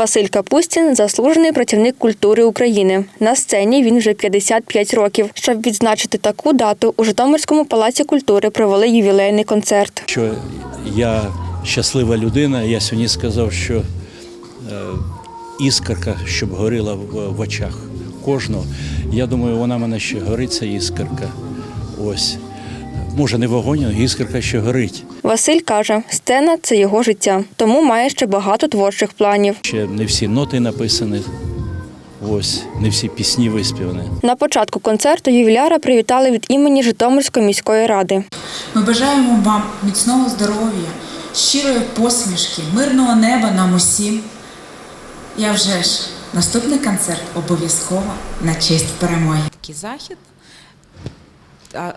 Василь Капустін заслужений працівник культури України. На сцені він вже 55 років. Щоб відзначити таку дату, у Житомирському палаці культури провели ювілейний концерт. що я щаслива людина. Я сьогодні сказав, що е, іскорка, щоб горіла в, очах кожного. Я думаю, вона мене ще горить, ця. Ось. Може, не вогонь, а іскорка ще горить. Василь каже, сцена це його життя, тому має ще багато творчих планів. Ще не всі ноти написані. Ось, не всі пісні виспівані. На початку концерту ювіляра привітали від імені Житомирської міської ради. Ми бажаємо вам міцного здоров'я, щирої посмішки, мирного неба нам усім. Я вже ж наступний концерт обов'язково на честь перемоги. Такий захід.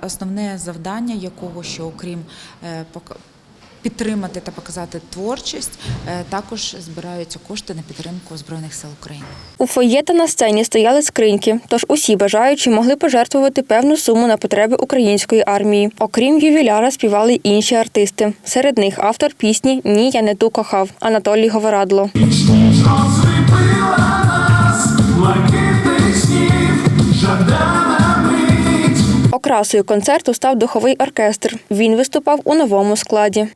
Основне завдання якого, що окрім е, підтримати та показати творчість, е, також збираються кошти на підтримку Збройних сил України. У фоє та на сцені стояли скриньки, тож усі бажаючі могли пожертвувати певну суму на потреби української армії. Окрім ювіляра, співали й інші артисти. Серед них автор пісні Ні, я не ту кохав Анатолій Говорадло. Нас, снів, жадана. Окрасою концерту став духовий оркестр. Він виступав у новому складі.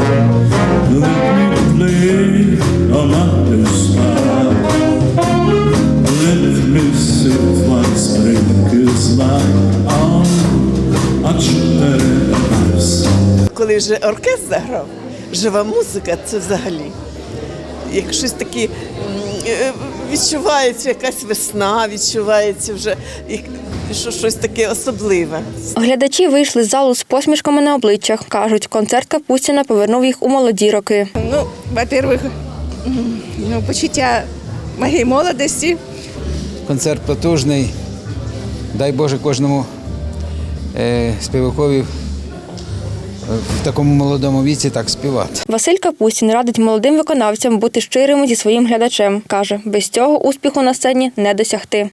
Коли вже оркестр заграв, жива музика це взагалі. Як щось таке відчувається якась весна, відчувається вже що щось таке особливе. Глядачі вийшли з залу з посмішками на обличчях. кажуть, концерт Капустіна повернув їх у молоді роки. Ну, во-первых, ну, почуття моєї молодості. Концерт потужний. Дай Боже кожному е, співакові в такому молодому віці так співати. Василь Капустін радить молодим виконавцям бути щирими зі своїм глядачем. каже, без цього успіху на сцені не досягти.